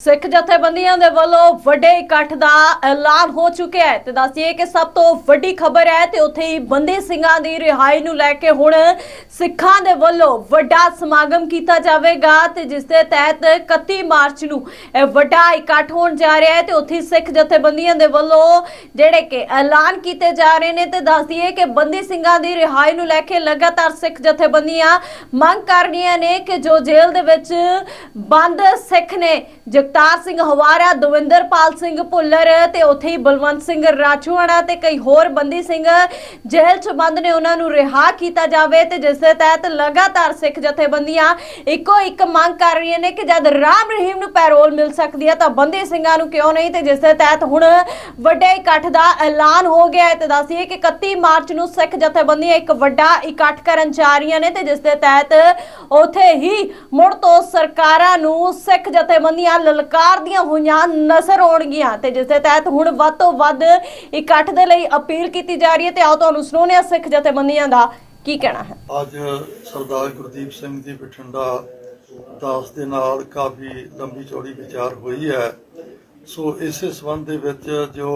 ਸਿੱਖ ਜਥੇਬੰਦੀਆਂ ਦੇ ਵੱਲੋਂ ਵੱਡੇ ਇਕੱਠ ਦਾ ਐਲਾਨ ਹੋ ਚੁੱਕਿਆ ਹੈ ਤੇ ਦੱਸੀਏ ਕਿ ਸਭ ਤੋਂ ਵੱਡੀ ਖਬਰ ਹੈ ਤੇ ਉੱਥੇ ਹੀ ਬੰਦੀ ਸਿੰਘਾਂ ਦੀ ਰਿਹਾਈ ਨੂੰ ਲੈ ਕੇ ਹੁਣ ਸਿੱਖਾਂ ਦੇ ਵੱਲੋਂ ਵੱਡਾ ਸਮਾਗਮ ਕੀਤਾ ਜਾਵੇਗਾ ਤੇ ਜਿਸ ਦੇ ਤਹਿਤ 31 ਮਾਰਚ ਨੂੰ ਇਹ ਵੱਡਾ ਇਕੱਠ ਹੋਣ ਜਾ ਰਿਹਾ ਹੈ ਤੇ ਉੱਥੇ ਸਿੱਖ ਜਥੇਬੰਦੀਆਂ ਦੇ ਵੱਲੋਂ ਜਿਹੜੇ ਕਿ ਐਲਾਨ ਕੀਤੇ ਜਾ ਰਹੇ ਨੇ ਤੇ ਦੱਸਦੀਏ ਕਿ ਬੰਦੀ ਸਿੰਘਾਂ ਦੀ ਰਿਹਾਈ ਨੂੰ ਲੈ ਕੇ ਲਗਾਤਾਰ ਸਿੱਖ ਜਥੇਬੰਦੀਆਂ ਮੰਗ ਕਰ ਰਹੀਆਂ ਨੇ ਕਿ ਜੋ ਜੇਲ੍ਹ ਦੇ ਵਿੱਚ ਬੰਦ ਸਿੱਖ ਨੇ ਜਗਤਾਰ ਸਿੰਘ ਹਵਾਰਾ, ਦਵਿੰਦਰਪਾਲ ਸਿੰਘ ਭੁੱਲਰ ਤੇ ਉੱਥੇ ਹੀ ਬਲਵੰਤ ਸਿੰਘ ਰਾਜੂਆਣਾ ਤੇ ਕਈ ਹੋਰ ਬੰਦੀ ਸਿੰਘ ਜੇਲ੍ਹ 'ਚ ਬੰਦ ਨੇ ਉਹਨਾਂ ਨੂੰ ਰਿਹਾ ਕੀਤਾ ਜਾਵੇ ਤੇ ਜਿਸ ਦੇ ਤਹਿਤ ਲਗਾਤਾਰ ਸਿੱਖ ਜਥੇਬੰਦੀਆਂ ਇੱਕੋ ਇੱਕ ਮੰਗ ਕਰ ਰਹੀਆਂ ਨੇ ਕਿ ਜਦ ਰਾਮ ਰਹੀਮ ਨੂੰ ਪੈਰੋਲ ਮਿਲ ਸਕਦੀ ਹੈ ਤਾਂ ਬੰਦੀ ਸਿੰਘਾਂ ਨੂੰ ਕਿਉਂ ਨਹੀਂ ਤੇ ਜਿਸ ਦੇ ਤਹਿਤ ਹੁਣ ਵੱਡੇ ਇਕੱਠ ਦਾ ਐਲਾਨ ਹੋ ਗਿਆ ਹੈ ਤੇ ਦੱਸੀਏ ਕਿ 31 ਮਾਰਚ ਨੂੰ ਸਿੱਖ ਜਥੇਬੰਦੀਆਂ ਇੱਕ ਵੱਡਾ ਇਕੱਠ ਕਰਨ ਜਾ ਰਹੀਆਂ ਨੇ ਤੇ ਜਿਸ ਦੇ ਤਹਿਤ ਉਥੇ ਹੀ ਮੁੜ ਤੋਂ ਸਰਕਾਰਾਂ ਨੂੰ ਸਿੱਖ ਜਥੇਬੰਦੀਆਂ ਲਲਕਾਰਦੀਆਂ ਹੋਈਆਂ ਨਜ਼ਰ ਆਉਣਗੀਆਂ ਤੇ ਜਿਸ ਦੇ ਤਹਿਤ ਹੁਣ ਵੱਧ ਤੋਂ ਵੱਧ ਇਕੱਠ ਦੇ ਲਈ ਅਪੀਲ ਕੀਤੀ ਜਾ ਰਹੀ ਹੈ ਤੇ ਆਓ ਤੁਹਾਨੂੰ ਸੁਣਾਉਂਦੇ ਹਾਂ ਸਿੱਖ ਜਥੇਬੰਦੀਆਂ ਦਾ ਕੀ ਕਹਿਣਾ ਹੈ। ਅੱਜ ਸਰਦਾਰ ਗੁਰਦੀਪ ਸਿੰਘ ਦੀ ਬਠਿੰਡਾ ਦਾਸ ਦੇ ਨਾਲ ਕਾਫੀ ਲੰਬੀ ਚੌੜੀ ਵਿਚਾਰ ਹੋਈ ਹੈ। ਸੋ ਇਸੇ ਸੰਬੰਧ ਦੇ ਵਿੱਚ ਜੋ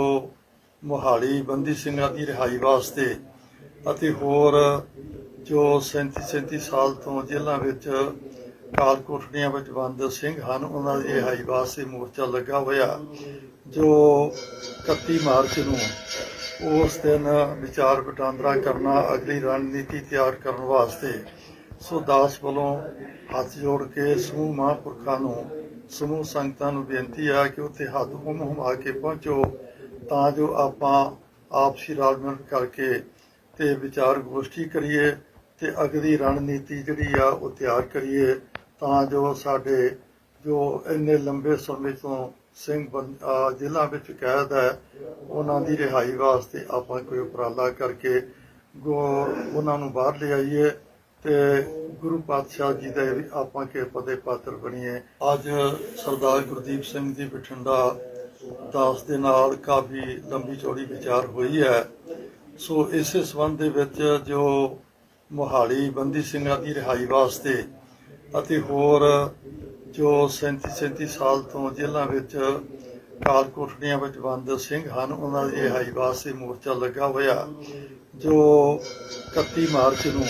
ਮੋਹਾਲੀ ਬੰਦੀ ਸਿੰਘਾਂ ਦੀ ਰਿਹਾਈ ਵਾਸਤੇ ਅਤੇ ਹੋਰ ਜੋ 37 37 ਸਾਲ ਤੋਂ ਜੇਲ੍ਹਾਂ ਵਿੱਚ ਕਾਲ ਕੋਠੜੀਆਂ ਵਿੱਚ ਬੰਦ ਸਿੰਘ ਹਨ। ਉਹਨਾਂ ਦੀ ਰਿਹਾਈ ਵਾਸਤੇ ਮੋਰਚਾ ਲੱਗਾ ਹੋਇਆ, ਜੋ 31 ਮਾਰਚ ਨੂੰ ਉਸ ਦਿਨ ਵਿਚਾਰ ਵਟਾਂਦਰਾ ਕਰਨਾ, ਅਗਲੀ ਰਣਨੀਤੀ ਤਿਆਰ ਕਰਨ ਵਾਸਤੇ ਸੋ ਦਾਸ ਵੱਲੋਂ ਹੱਥ ਜੋੜ ਕੇ ਸਮੂਹ ਮਹਾਂਪੁਰਖਾਂ ਨੂੰ, ਸਮੂਹ ਸੰਗਤਾਂ ਨੂੰ ਬੇਨਤੀ ਆ ਕਿ ਉੱਥੇ ਹੱਥ ਹੁਮ ਹੁਮਾ ਕੇ ਪਹੁੰਚੋ, ਤਾਂ ਜੋ ਆਪਾਂ ਆਪਸੀ ਰਾਜ ਮਿਲ ਕਰਕੇ ਤੇ ਵਿਚਾਰ ਗੋਸ਼ਟੀ ਕਰੀਏ ਤੇ ਅਗਲੀ ਰਣਨੀਤੀ ਜਿਹੜੀ ਆ ਉਹ ਤਿਆਰ ਕਰੀਏ। ਤਾਂ ਜੋ ਸਾਡੇ ਜੋ ਇੰਨੇ ਲੰਬੇ ਸਮੇਂ ਤੋਂ ਸਿੰਘ ਜਿਲ੍ਹਾ ਵਿੱਚ ਕੈਦ ਹੈ, ਉਹਨਾਂ ਦੀ ਰਿਹਾਈ ਵਾਸਤੇ ਆਪਾਂ ਕੋਈ ਉਪਰਾਲਾ ਕਰਕੇ ਗੋ, ਉਹਨਾਂ ਨੂੰ ਬਾਹਰ ਲਿਆਈਏ ਤੇ ਗੁਰੂ ਪਾਤਸ਼ਾਹ ਜੀ ਦੇ ਵੀ ਆਪਾਂ ਕਿਰਪਾ ਦੇ ਪਾਤਰ ਬਣੀਏ। ਅੱਜ ਸਰਦਾਰ ਗੁਰਦੀਪ ਸਿੰਘ ਜੀ ਬਠਿੰਡਾ ਦਾਸ ਦੇ ਨਾਲ ਕਾਫੀ ਲੰਬੀ ਚੌੜੀ ਵਿਚਾਰ ਹੋਈ ਹੈ। ਸੋ ਇਸੇ ਸੰਬੰਧ ਦੇ ਵਿੱਚ ਜੋ ਮੋਹਾਲੀ ਬੰਦੀ ਸਿੰਘਾਂ ਦੀ ਰਿਹਾਈ ਵਾਸਤੇ ਅਤੇ ਹੋਰ ਜੋ 37 37 ਸਾਲ ਤੋਂ ਜੇਲ੍ਹਾਂ ਵਿੱਚ ਕਾਲ ਕੋਠੜੀਆਂ ਵਿੱਚ ਬੰਦ ਸਿੰਘ ਹਨ, ਉਹਨਾਂ ਦੀ ਰਿਹਾਈ ਵਾਸਤੇ ਮੋਰਚਾ ਲੱਗਾ ਹੋਇਆ, ਜੋ 31 ਮਾਰਚ ਨੂੰ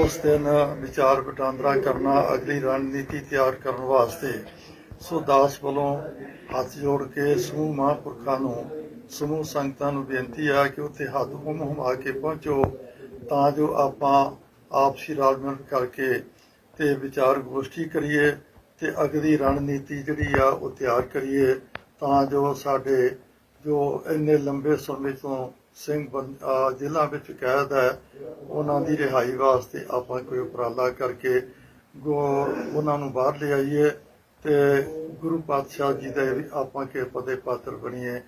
ਉਸ ਦਿਨ ਵਿਚਾਰ ਵਟਾਂਦਰਾ ਕਰਨਾ, ਅਗਲੀ ਰਣਨੀਤੀ ਤਿਆਰ ਕਰਨ ਵਾਸਤੇ ਸੋ ਦਾਸ ਵੱਲੋਂ ਹੱਥ ਜੋੜ ਕੇ ਸਮੂਹ ਮਹਾਂਪੁਰਖਾਂ ਨੂੰ, ਸਮੂਹ ਸੰਗਤਾਂ ਨੂੰ ਬੇਨਤੀ ਆ ਕਿ ਉੱਥੇ ਹੱਥ ਹੁਮ ਹੁਮਾ ਕੇ ਪਹੁੰਚੋ, ਤਾਂ ਜੋ ਆਪਾਂ ਆਪਸੀ ਰਲ ਕਰਕੇ ਤੇ ਵਿਚਾਰ ਗੋਸ਼ਟੀ ਕਰੀਏ ਤੇ ਅਗਲੀ ਰਣਨੀਤੀ ਜਿਹੜੀ ਆ ਉਹ ਤਿਆਰ ਕਰੀਏ, ਤਾਂ ਜੋ ਸਾਡੇ ਜੋ ਇੰਨੇ ਲੰਬੇ ਸਮੇਂ ਤੋਂ ਸਿੰਘ ਬੰ- ਅਹ ਵਿੱਚ ਕੈਦ ਹੈ, ਉਹਨਾਂ ਦੀ ਰਿਹਾਈ ਵਾਸਤੇ ਆਪਾਂ ਕੋਈ ਉਪਰਾਲਾ ਕਰਕੇ ਗੋ, ਉਹਨਾਂ ਨੂੰ ਬਾਹਰ ਲਿਆਈਏ ਤੇ ਗੁਰੂ ਪਾਤਸ਼ਾਹ ਜੀ ਦੇ ਵੀ ਆਪਾਂ ਕਿਰਪਾ ਪਦੇ ਪਾਤਰ ਬਣੀਏ।